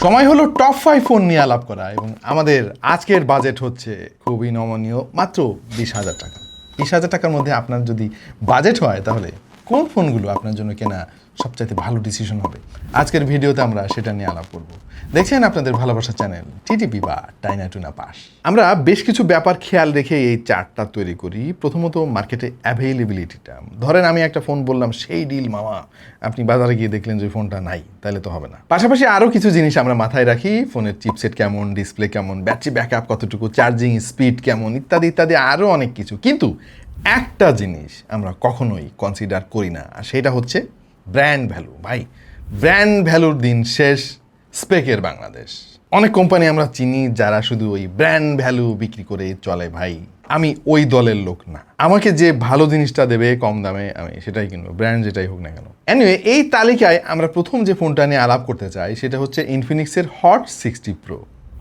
সময় হলো top five phone নিয়ে আলাপ করা এবং আমাদের আজকের বাজেট হচ্ছে খুবই নমনীয় মাত্র বিশ হাজার টাকা। বিশ হাজার টাকার মধ্যে আপনার যদি বাজেট হয় তাহলে কোন ফোনগুলো আপনার জন্য কেনা সবচাইতে ভালো ডিসিশন হবে? আজকের ভিডিওতে আমরা সেটা নিয়ে আলাপ করব। দেখছেন আপনাদের ভালোবাসা চ্যানেল টিটিপি বা টাইনা টুনা পাস আমরা বেশ কিছু ব্যাপার খেয়াল রেখে এই চার্টটা তৈরি করি। প্রথমত মার্কেটে অ্যাভেইলেবিলিটিটা ধরেন আমি একটা ফোন বললাম, সেই ডিল মামা, আপনি বাজারে গিয়ে দেখলেন যে ফোনটা নাই তাহলে তো হবে না। পাশাপাশি আরও কিছু জিনিস আমরা মাথায় রাখি। ফোনের চিপসেট কেমন ডিসপ্লে কেমন ব্যাটারি ব্যাকআপ কতটুকু চার্জিং স্পিড কেমন, ইত্যাদি ইত্যাদি আরও অনেক কিছু। কিন্তু একটা জিনিস আমরা কখনোই কনসিডার করি না, আর সেটা হচ্ছে ব্র্যান্ড ভ্যালু ভাই ব্র্যান্ড ভ্যালুর দিন শেষ স্পেকের বাংলাদেশ। অনেক কোম্পানি আমরা চিনি যারা শুধু ওই ব্র্যান্ড ভ্যালু বিক্রি করে চলে, ভাই। আমি ওই দলের লোক না। আমাকে যে ভালো জিনিসটা দেবে কম দামে, আমি সেটাই কিনবো ব্র্যান্ড যেটাই হোক না কেন। এনিওয়ে এই তালিকায় আমরা প্রথম যে ফোনটা নিয়ে আলাপ করতে চাই, সেটা হচ্ছে ইনফিনিক্সের হট সিক্সটি প্রো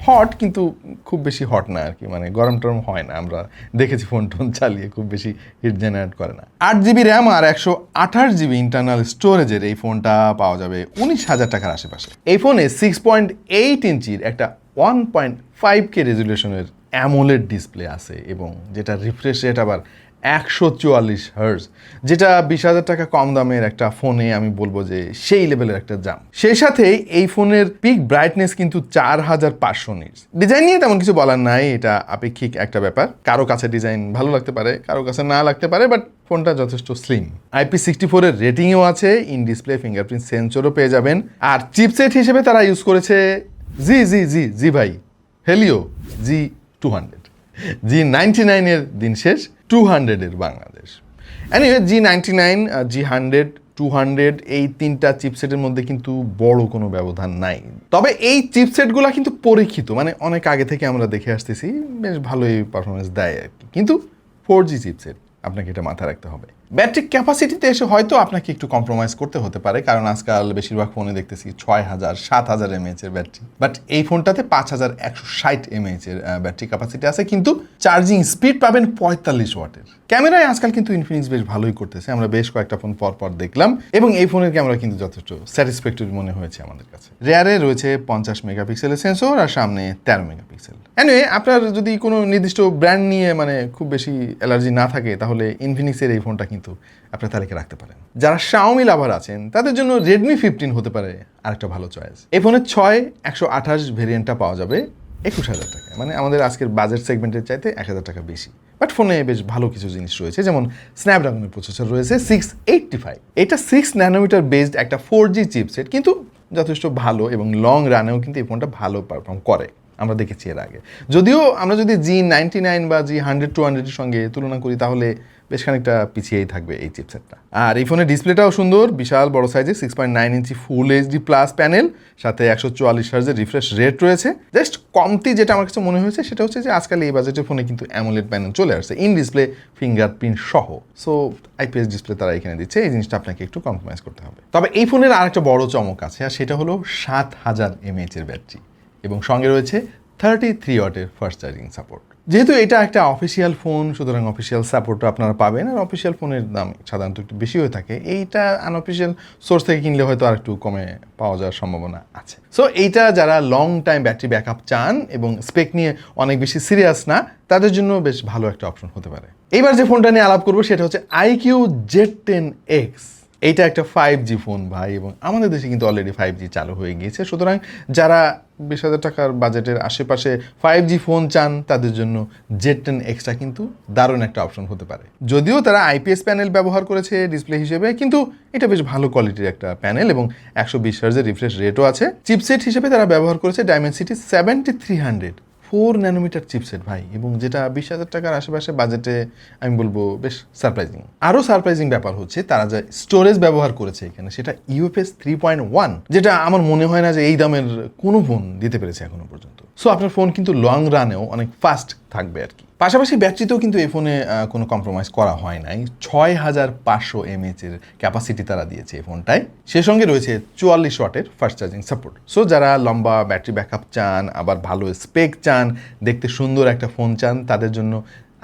হট কিন্তু খুব বেশি হট না আর কি। মানে গরম টরম হয় না। আমরা দেখেছি ফোন টোন চালিয়ে খুব বেশি হিট জেনারেট করে না। আট জিবি র্যাম আর একশো আঠাশ জিবি ইন্টারনাল স্টোরেজের এই ফোনটা পাওয়া যাবে উনিশ হাজার টাকার আশেপাশে। এই ফোনে সিক্স পয়েন্ট এইট ইঞ্চির একটা ওয়ান পয়েন্ট ফাইভ কে রেজুলেশনের অ্যামোলেড ডিসপ্লে আছে এবং যেটা রিফ্রেশ রেট আবার একশো চুয়াল্লিশ হার্জ যেটা বিশ হাজার টাকা কম দামের একটা ফোনে আমি বলব যে সেই লেভেলের একটা জাম সেই সাথে এই ফোনের পিক ব্রাইটনেস কিন্তু চার হাজার পাঁচশো নিটস ডিজাইন নিয়ে তেমন কিছু বলার নাই, এটা আপেক্ষিক একটা ব্যাপার। কারও কাছে ডিজাইন ভালো লাগতে পারে, কারও কাছে না লাগতে পারে বাট ফোনটা যথেষ্ট স্লিম আইপি সিক্সটি ফোরের রেটিংও আছে ইন ডিসপ্লে ফিঙ্গারপ্রিন্ট সেন্সরও পেয়ে যাবেন। আর চিপসেট হিসেবে তারা ইউজ করেছে জি জি জি জি ভাই Helio G two hundred G ninety নাইনের দিন শেষ। টু হান্ড্রেডের Bangladesh. Anyway G ninety nine G hundred two hundred এই তিনটা চিপসেটের মধ্যে কিন্তু বড় কোনো ব্যবধান নাই। তবে এই চিপসেটগুলো কিন্তু পরীক্ষিত মানে অনেক আগে থেকে আমরা দেখে আসতেছি, বেশ ভালোই পারফরমেন্স দেয় আর কি। কিন্তু ফোর জি চিপসেট আপনাকে এটা মাথায় রাখতে হবে। ব্যাটারি ক্যাপাসিটিতে এসে হয়তো আপনাকে একটু কম্প্রোমাইজ করতে হতে পারে, কারণ আজকাল বেশিরভাগ ফোনে দেখতেছি ছয় হাজার, সাত হাজার এমএএচ এর ব্যাটারি বাট এই ফোনটাতে পাঁচ হাজার একশো ষাট এমএএচ এর ব্যাটারি ক্যাপাসিটি আছে, কিন্তু চার্জিং স্পিড পাবেন পঁয়তাল্লিশ ওয়াটের। ক্যামেরায় আজকাল কিন্তু ইনফিনিক্স বেশ ভালোই করতেছে, আমরা বেশ কয়েকটা ফোন পর পর দেখলাম, এবং এই ফোনের ক্যামেরা কিন্তু যথেষ্ট স্যাটিসফ্যাক্টরি মনে হয়েছে আমাদের কাছে। রেয়ারে রয়েছে পঞ্চাশ মেগাপিক্সেলের সেন্সর আর সামনে তেরো মেগাপিক্সেল এনিওয়ে আপনার যদি কোনো নির্দিষ্ট ব্র্যান্ড নিয়ে মানে খুব বেশি অ্যালার্জি না থাকে, তাহলে ইনফিনিক্সের এই ফোনটা কিন্তু আপনার তালিকা রাখতে পারেন। যারা শাওমি লাভার আছেন, তাদের জন্য রেডমি ফিফটিন হতে পারে আরেকটা ভালো চয়েস এই ফোনের ছয় একশো আঠাশ ভেরিয়েন্টটা পাওয়া যাবে একুশ হাজার টাকা মানে আমাদের আজকের বাজেট সেগমেন্টের চাইতে এক হাজার টাকা বেশি। বাট ফোনে বেশ ভালো কিছু জিনিস রয়েছে, যেমন স্ন্যাপড্রাগনের প্রসেসর রয়েছে সিক্স এইটটি ফাইভ এটা সিক্স ন্যানোমিটার বেসড একটা ফোর জি চিপসেট কিন্তু যথেষ্ট ভালো এবং লং রানেও কিন্তু এই ফোনটা ভালো পারফর্ম করে। আমরা দেখেছি এর আগে। যদিও আমরা যদি জি নাইনটি নাইন বা জি হান্ড্রেড টু হান্ড্রেডের সঙ্গে তুলনা করি, তাহলে বেশ খানিকটা পিছিয়েই থাকবে এই চিপসেটটা আর এই ফোনের ডিসপ্লেটাও সুন্দর, বিশাল বড় সাইজে six point nine inch full HD plus panel সাথে একশো চুয়াল্লিশ হার্জের রিফ্রেশ রেট রয়েছে। জাস্ট কমতি যেটা আমার কাছে মনে হয়েছে, সেটা হচ্ছে যে আজকাল এই বাজেটের ফোনে কিন্তু অ্যামোলেড প্যানেল চলে আসছে ইন ডিসপ্লে ফিঙ্গারপ্রিন্ট সহ। সো আইপিএস ডিসপ্লে তারা এখানে দিচ্ছে, এই জিনিসটা আপনাকে একটু কম্প্রোমাইজ করতে হবে। তবে এই ফোনের আরেকটা বড় চমক আছে, আর সেটা হলো সাত হাজার এমএএচ এর ব্যাটারি এবং সঙ্গে রয়েছে থার্টি থ্রি ওয়াটের ফার্স্ট চার্জিং সাপোর্ট যেহেতু এটা একটা অফিসিয়াল ফোন সুতরাং অফিসিয়াল সাপোর্টও আপনারা পাবেন আর অফিসিয়াল ফোনের দাম সাধারণত একটু বেশি হয়ে থাকে। এইটা আনঅফিসিয়াল সোর্স থেকে কিনলে হয়তো আর একটু কমে পাওয়া যাওয়ার সম্ভাবনা আছে। সো এইটা যারা লং টাইম ব্যাটারি ব্যাকআপ চান এবং স্পেক নিয়ে অনেক বেশি সিরিয়াস না, তাদের জন্য বেশ ভালো একটা অপশন হতে পারে। এইবার যে ফোনটা নিয়ে আলাপ করব, সেটা হচ্ছে আইকিউ জেড টেন এক্স এইটা একটা ফাইভ জি ফোন ভাই এবং আমাদের দেশে কিন্তু অলরেডি ফাইভ জি চালু হয়ে গিয়েছে। সুতরাং যারা বিশ হাজার টাকার বাজেটের আশেপাশে ফাইভ জি ফোন চান, তাদের জন্য জেড টেন এক্সট্রা কিন্তু দারুণ একটা অপশন হতে পারে। যদিও তারা আইপিএস প্যানেল ব্যবহার করেছে ডিসপ্লে হিসেবে, কিন্তু এটা বেশ ভালো কোয়ালিটির একটা প্যানেল এবং একশো বিশ হার্জের রিফ্রেশ রেটও আছে। চিপসেট হিসেবে তারা ব্যবহার করেছে Dimensity seventy three hundred four nanometre chipset ভাই, এবং যেটা বিশ হাজার টাকার আশেপাশে বাজেটে আমি বলব বেশ সারপ্রাইজিং আরও সারপ্রাইজিং ব্যাপার হচ্ছে, তারা যে স্টোরেজ ব্যবহার করেছে এখানে, সেটা ইউএফএস থ্রি পয়েন্ট ওয়ান যেটা আমার মনে হয় না যে এই দামের কোনো ফোন দিতে পেরেছে এখনও পর্যন্ত। সো আপনার ফোন কিন্তু লং রানেও অনেক ফাস্ট থাকবে আর কি। পাশাপাশি ব্যাটারিতেও কিন্তু এই ফোনে কোনো কম্প্রোমাইজ করা হয় নাই। ছয় হাজার পাঁচশো এমএচ এর ক্যাপাসিটি তারা দিয়েছে এই ফোনটায়। সে সঙ্গে রয়েছে চুয়াল্লিশ ওয়াটের ফাস্ট চার্জিং সাপোর্ট সো যারা লম্বা ব্যাটারি ব্যাকআপ চান, আবার ভালো স্পেক চান, দেখতে সুন্দর একটা ফোন চান, তাদের জন্য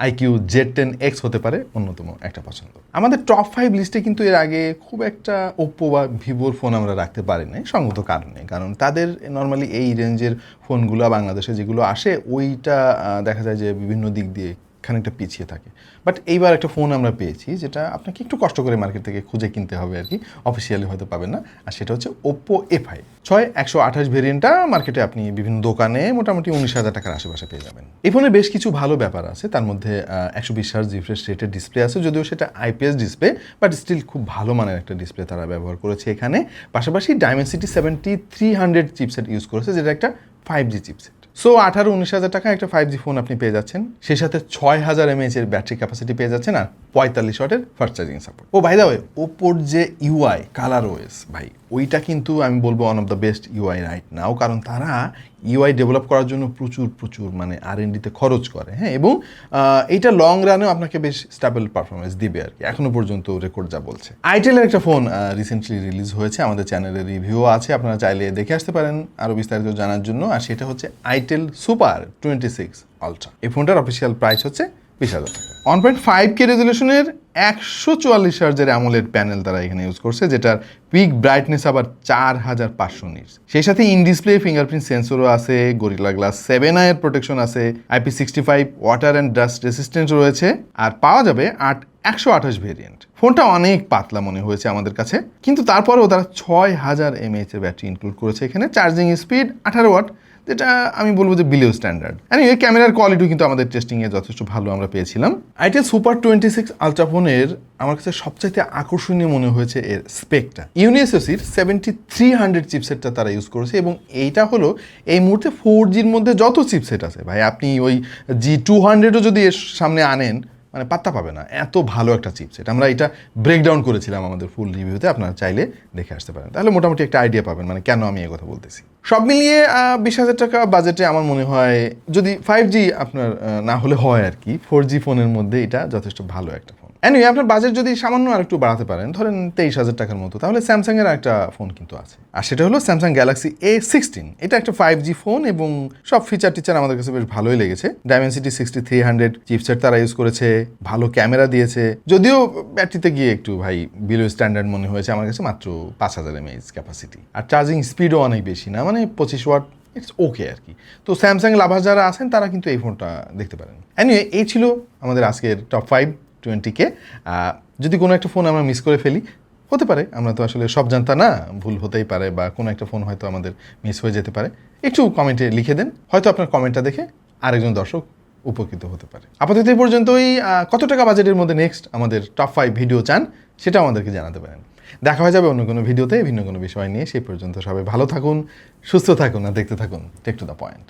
আইকিউ জেড টেন এক্স হতে পারে অন্যতম একটা পছন্দ। আমাদের টপ ফাইভ লিস্টে কিন্তু এর আগে খুব একটা ওপ্পো বা ভিভোর ফোন আমরা রাখতে পারি নাই সঙ্গত কারণে কারণ তাদের নর্মালি এই রেঞ্জের ফোনগুলো বাংলাদেশে যেগুলো আসে, ওইটা দেখা যায় যে বিভিন্ন দিক দিয়ে খানিকটা পিছিয়ে থাকে। বাট এইবার একটা ফোন আমরা পেয়েছি যেটা আপনাকে একটু কষ্ট করে মার্কেট থেকে খুঁজে কিনতে হবে আর কি। অফিসিয়ালি হয়তো পাবেন না। আর সেটা হচ্ছে ওপো ওপ্পো এফআই ছয় একশো আঠাশ ভেরিয়েন্টটা মার্কেটে আপনি বিভিন্ন দোকানে মোটামুটি উনিশ হাজার টাকার আশেপাশে পেয়ে যাবেন। এই ফোনে বেশ কিছু ভালো ব্যাপার আছে। তার মধ্যে একশো বিশ হার্জ রিফ্রেশ রেটের ডিসপ্লে আছে। যদিও সেটা আইপিএস ডিসপ্লে বাট স্টিল খুব ভালো মানের একটা ডিসপ্লে তারা ব্যবহার করেছে এখানে। পাশাপাশি Dimensity seventy three hundred chipset use করেছে, যেটা একটা ফাইভ জি চিপসেট সো আঠারো, উনিশ হাজার টাকা একটা ফাইভ জি ফোন আপনি পেয়ে যাচ্ছেন। সেই সাথে ছয় হাজার এমএএচ এর ব্যাটারি ক্যাপাসিটি পেয়ে যাচ্ছেন আর পঁয়তাল্লিশ ওয়াটের ফাস্ট চার্জিং সাপোর্ট ও ভাই দা ওপোর যে ইউআই কালার ওয়েস ভাই ওইটা কিন্তু আমি বলব one of the best UI right now কারণ তারা ইউআই ডেভেলপ করার জন্য প্রচুর প্রচুর মানে আর এনডিতে খরচ করে হ্যাঁ? এবং এইটা লং রানেও আপনাকে বেশ স্টেবল পারফরমেন্স দিবে আর কি। এখনও পর্যন্ত রেকর্ড যা বলছে। আইটেলের একটা ফোন রিসেন্টলি রিলিজ হয়েছে, আমাদের চ্যানেলে রিভিউ আছে, আপনারা চাইলে দেখে আসতে পারেন আরও বিস্তারিত জানার জন্য। আর সেটা হচ্ছে itel super twenty six ultra এই ফোনটার অফিসিয়াল প্রাইস হচ্ছে বিশ হাজার টাকা। ওয়ান পয়েন্ট ফাইভ কে রেজলিউশনের একশো চুয়াল্লিশ হার্জের অ্যামোলেড প্যানেল তারা এখানে ইউজ করছে, যেটার পিক ব্রাইটনেস আবার চার হাজার পাঁচশো নিটস সেই সাথে ইন ডিসপ্লে ফিঙ্গারপ্রিন্ট সেন্সরও আছে গরিলা গ্লাস সেভেন আইয়ের প্রোটেকশন আছে IP sixty five water and dust resistant রয়েছে, আর পাওয়া যাবে আট, একশো আঠাশ ভেরিয়েন্ট ফোনটা অনেক পাতলা মনে হয়েছে আমাদের কাছে, কিন্তু তারপরেও তারা ছয় হাজার এমএএচ এর ব্যাটারি ইনক্লুড করেছে এখানে চার্জিং স্পিড আঠারো ওয়াট যেটা আমি বলব যে বিলিও স্ট্যান্ডার্ড অ্যান্ড এই ক্যামেরার কোয়ালিটিও কিন্তু আমাদের টেস্টিংয়ে যথেষ্ট ভালো আমরা পেয়েছিলাম। Itel super twenty six ultra ফোনের আমার কাছে সবচাইতে আকর্ষণীয় মনে হয়েছে এর স্পেকটা ইউনিএসওসির সেভেন্টি থ্রি হান্ড্রেড চিপসেটটা তারা ইউজ করেছে এবং এইটা হলো এই মুহূর্তে ফোর জির মধ্যে যত চিপসেট আছে। ভাই, আপনি ওই জি টু হান্ড্রেডও যদি এর সামনে আনেন মানে পাত্তা পাবে না। এত ভালো একটা চিপসেট আমরা এটা ব্রেকডাউন করেছিলাম আমাদের ফুল রিভিউতে আপনারা চাইলে দেখে আসতে পারেন। তাহলে মোটামুটি একটা আইডিয়া পাবেন মানে কেন আমি এ কথা বলতেছি। সব মিলিয়ে বিশ হাজার টাকা বাজেটে আমার মনে হয়, যদি ফাইভ জি আপনার না হলে হয় আর কি ফোর জি ফোনের মধ্যে এটা যথেষ্ট ভালো একটা ফোন এনিওয়ে আপনার বাজেট যদি সামান্য আর একটু বাড়াতে পারেন, ধরেন তেইশ হাজার টাকার মতো, তাহলে স্যামসাংয়ের একটা ফোন কিন্তু আছে। আর সেটা হলো স্যামসাং গ্যালাক্সি এ সিক্সটিন এটা একটা ফাইভ জি ফোন এবং সব ফিচার টিচার আমাদের কাছে বেশ ভালোই লেগেছে। Dimensity sixty three hundred chipset তারা ইউজ করেছে, ভালো ক্যামেরা দিয়েছে। যদিও ব্যাটারিতে গিয়ে একটু ভাই বিলো স্ট্যান্ডার্ড মনে হয়েছে, আমার কাছে মাত্র পাঁচ হাজার এমএএইচ ক্যাপাসিটি আর চার্জিং স্পিডও অনেক বেশি না মানে পঁচিশ ওয়াট ইটস ওকে আর কি তো স্যামসাং লাভার যারা আছেন, তারা কিন্তু এই ফোনটা দেখতে পারেন। অ্যানিওয়ে এই ছিল আমাদের আজকের টপ ফাইভ টোয়েন্টিকে। যদি কোনো একটা ফোন আমরা মিস করে ফেলি, হতে পারে, আমরা তো আসলে সব জানতা না, ভুল হতেই পারে বা কোনো একটা ফোন হয়তো আমাদের মিস হয়ে যেতে পারে। একটু কমেন্টে লিখে দেন, হয়তো আপনার কমেন্টটা দেখে আরেকজন দর্শক উপকৃত হতে পারে। আপাতত এই পর্যন্তই কত টাকা বাজেটের মধ্যে নেক্সট আমাদের টপ ফাইভ ভিডিও চান, সেটাও আমাদেরকে জানাতে পারেন। দেখা হয়ে যাবে অন্য কোনো ভিডিওতে ভিন্ন কোনো বিষয় নিয়ে, সেই পর্যন্ত সবাই ভালো থাকুন, সুস্থ থাকুন, আর দেখতে থাকুন টেক টু দ্য পয়েন্ট